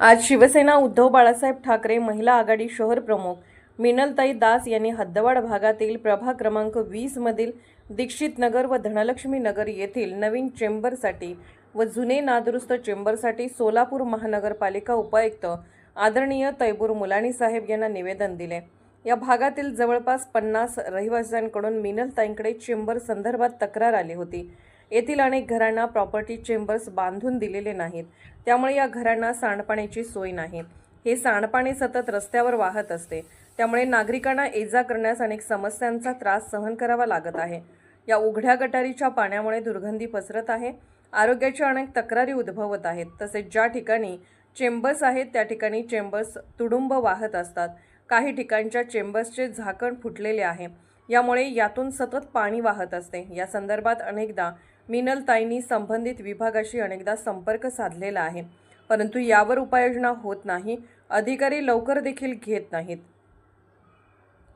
आज शिवसेना उद्धव बाळासाहेब ठाकरे महिला आघाडी शहर प्रमुख मिनलताई दास यांनी हद्दवाड भागातील प्रभाग क्रमांक वीसमधील दीक्षित नगर व धनलक्ष्मी नगर येथील नवीन चेंबरसाठी व जुने नादुरुस्त चेंबरसाठी सोलापूर महानगरपालिका उपायुक्त आदरणीय तैबूर मुलानी साहेब यांना निवेदन दिले. या भागातील जवळपास पन्नास रहिवाशांकडून मिनलताईंकडे चेंबर संदर्भात तक्रार आली होती. येथील अनेक घरांना प्रॉपर्टी चेंबर्स बांधून दिलेले नाहीत. त्यामुळे या घरांना सांडपाण्याची सोय नाही. हे सांडपाणी सतत रस्त्यावर वाहत असते. त्यामुळे नागरिकांना एजा करण्यास अनेक समस्यांचा त्रास सहन करावा लागत आहे. या उघड्या गटारीच्या पाण्यामुळे दुर्गंधी पसरत आहे. आरोग्याच्या अनेक तक्रारी उद्भवत आहेत. तसेच ज्या ठिकाणी चेंबर्स आहेत त्या ठिकाणी चेंबर्स तुडुंब वाहत असतात. काही ठिकाणच्या चेंबर्सचे झाकण फुटलेले आहे. यामुळे यातून सतत पाणी वाहत असते. या संदर्भात अनेकदा मिनलताईंनी संबंधित विभागाशी अनेकदा संपर्क साधलेला आहे. परंतु यावर उपाययोजना होत नाही. अधिकारी लवकर देखील घेत नाहीत.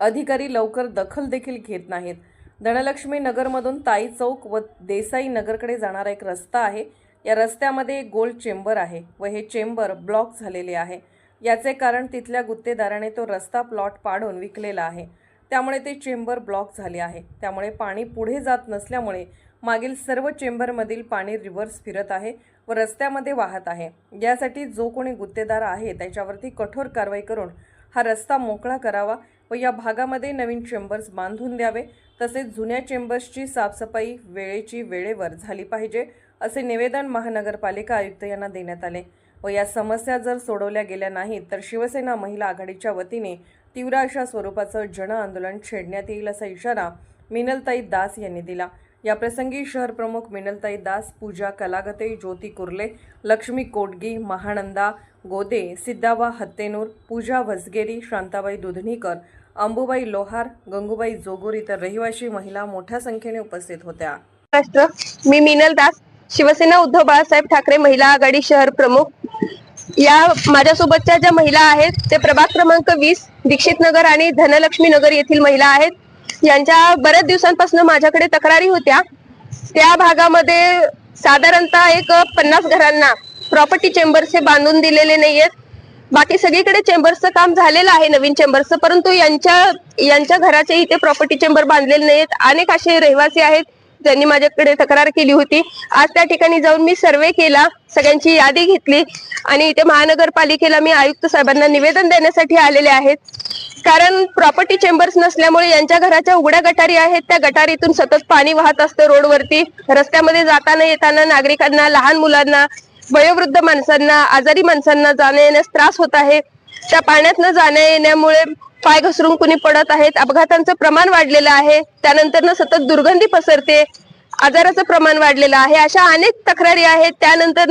अधिकारी लवकर दखल देखील घेत नाहीत. धनलक्ष्मी नगरमधून ताई चौक व देसाई नगरकडे जाणारा एक रस्ता आहे. या रस्त्यामध्ये एक गोल चेंबर आहे व हे चेंबर ब्लॉक झालेले आहे. याचे कारण तिथल्या गुत्तेदाराने तो रस्ता प्लॉट पाडून विकलेला आहे. त्यामुळे ते चेंबर ब्लॉक झाले आहे. त्यामुळे पाणी पुढे जात नसल्यामुळे मागील सर्व चेंबरमधील पाणी रिव्हर्स फिरत आहे व रस्त्यामध्ये वाहत आहे. यासाठी जो कोणी गुत्तेदार आहे त्याच्यावरती कठोर कारवाई करून हा रस्ता मोकळा करावा व या भागामध्ये नवीन चेंबर्स बांधून द्यावे. तसेच जुन्या चेंबर्सची साफसफाई वेळेची वेळेवर झाली पाहिजे असे निवेदन महानगरपालिका आयुक्त यांना देण्यात आले. व या समस्या जर सोडवल्या गेल्या नाहीत तर शिवसेना महिला आघाडीच्या वतीने तीव्र अशा स्वरूपाचं जन आंदोलन छेडण्यात येईल असा इशारा मिनलताई दास यांनी दिला. याप्रसंगी शहर प्रमुख मिनलताई दास पूजा कलागते ज्योती कुर्ले लक्ष्मी कोटगी महानंदा गोदे सिद्धाबा हत्तेनूर पूजा वसगेरी शांताबाई दुधनीकर अंबुबाई लोहार गंगूबाई जोगुर इतर रहिवाशी महिला मोठ्या संख्येने उपस्थित होत्या. महाराष्ट्र मी मिनल दास शिवसेना उद्धव बाळासाहेब ठाकरे महिला आघाडी शहर प्रमुख. या माझ्यासोबतच्या ज्या महिला आहेत ते प्रभाग क्रमांक वीस दीक्षित नगर आणि धनलक्ष्मी नगर येथील महिला आहेत. यांच्या बऱ्याच दिवसांपासून माझ्याकडे तक्रारी होत्या. त्या भागामध्ये साधारणतः एक पन्नास घरांना प्रॉपर्टी चेंबर्स हे बांधून दिलेले नाहीयेत. बाकी सगळीकडे चेंबर्सचं काम झालेलं आहे नवीन चेंबर्सचं परंतु यांच्या यांच्या घराचे इथे प्रॉपर्टी चेंबर बांधलेले नाहीत अनेक असे रहिवासी आहेत ज्यांनी माझ्याकडे तक्रार केली होती. आज त्या ठिकाणी जाऊन मी सर्वे केला सगळ्यांची यादी घेतली. आणि इथे महानगरपालिकेला मी आयुक्त साहेबांना निवेदन देण्यासाठी आलेले आहेत. कारण प्रॉपर्टी चेंबर्स नसल्यामुळे यांच्या घराच्या उघड्या गटारी आहेत. त्या गटारीतून सतत पाणी वाहत असतं रोडवरती. रस्त्यामध्ये जाताना येताना नागरिकांना लहान मुलांना वयोवृद्ध माणसांना आजारी माणसांना जाण्या येण्यास त्रास होत आहे. त्या पाण्यात न जाण्या येण्यामुळे पाय घसरून कुणी पडत आहेत. अपघातांचं प्रमाण वाढलेलं आहे. त्यानंतर सतत दुर्गंधी पसरते. आजाराचं प्रमाण वाढलेलं आहे. अशा अनेक तक्रारी आहेत. त्यानंतर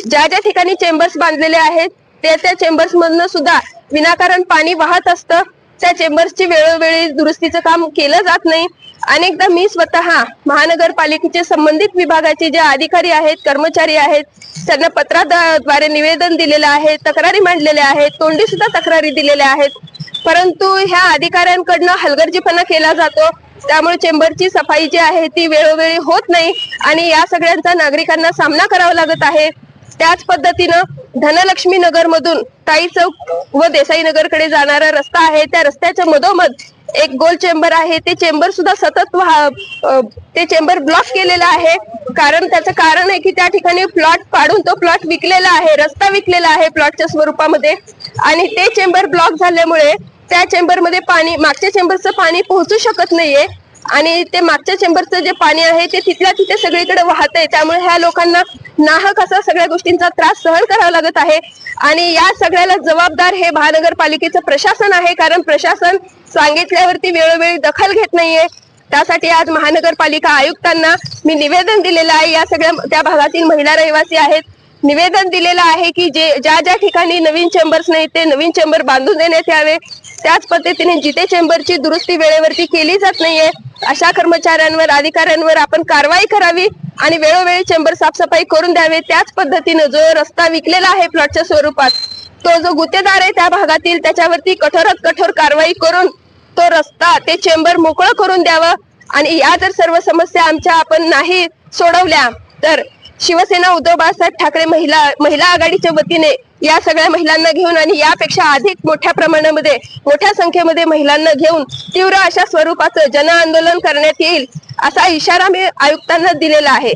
ज्या ज्या ठिकाणी चेंबर्स बांधलेले आहेत त्या त्या चेंबर्स मधनं सुद्धा विनाकारण पाणी वाहत असतं. त्या चेंबर्सची वेळोवेळी दुरुस्तीचं काम केलं जात नाही. अनेकदा मी स्वतः महानगरपालिकेचे संबंधित विभागाचे जे अधिकारी आहेत कर्मचारी आहेत त्यांना पत्राद्वारे निवेदन दिलेलं आहे तक्रारी मांडलेल्या आहेत तोंडी सुद्धा तक्रारी दिलेल्या आहेत. परंतु ह्या अधिकाऱ्यांकडनं हलगर्जीपणा केला जातो. त्यामुळे चेंबरची सफाई जी आहे ती वेळोवेळी होत नाही. आणि या सगळ्यांचा नागरिकांना सामना करावा लागत आहे. त्याच पद्धतीनं धनलक्ष्मी नगर मधून ताई चौक व देसाई नगरकडे जाणारा रस्ता आहे. त्या रस्त्याच्या मधोमध एक गोल चेंबर आहे. ते चेंबर सुद्धा सतत वाह- ते चेंबर ब्लॉक केलेलं आहे. कारण त्याचं कारण आहे की त्या ठिकाणी प्लॉट पाडून तो प्लॉट विकलेला आहे. रस्ता विकलेला आहे प्लॉटच्या स्वरूपामध्ये. आणि ते चेंबर ब्लॉक झाल्यामुळे त्या चेंबरमध्ये पाणी मागच्या चेंबरचं पाणी पोहोचू शकत नाहीये. आणि ते मागच्या चेंबरचं जे पाणी आहे ते तिथल्या तिथे सगळीकडे वाहत आहे त्यामुळे ह्या लोकांना नाहक असा सगळ्या गोष्टींचा त्रास सहन करावा लागत आहे. आणि या सगळ्याला जबाबदार हे महानगरपालिकेचं प्रशासन आहे. कारण प्रशासन सांगितल्यावरती वेळोवेळी दखल घेत नाहीये. त्यासाठी आज महानगरपालिका आयुक्तांना मी निवेदन दिलेलं आहे. या सगळ्या त्या भागातील महिला रहिवासी आहेत. निवेदन दिलेलं आहे की जे ज्या ज्या ठिकाणी नवीन चेंबर्स नाही ते नवीन चेंबर बांधून देण्यात यावे. त्याच पद्धतीने जिथे चेंबरची दुरुस्ती वेळेवरती केली जात नाहीये अशा कर्मचाऱ्यांवर अधिकाऱ्यांवर आपण कारवाई करावी. आणि वेळोवेळी चेंबर साफसफाई करून द्यावे त्याच पद्धतीनं जो रस्ता विकलेला आहे प्लॉटच्या स्वरूपात तो जो गुत्तेदार आहे त्या भागातील त्याच्यावरती कठोरात कठोर कारवाई करून तो रस्ता ते चेंबर मोकळं करून द्यावं. आणि या जर सर्व समस्या आमच्या आपण नाही सोडवल्या तर शिवसेना उद्धव बाळासाहेब ठाकरे महिला महिला आघाडीच्या वतीने या सगळ्या महिलांना घेऊन आणि यापेक्षा अधिक मोठ्या प्रमाणामध्ये मोठ्या संख्येमध्ये महिलांना घेऊन तीव्र अशा स्वरूपाचं जन आंदोलन करण्यात येईल. असा इशारा मी आयुक्तांना दिलेला आहे.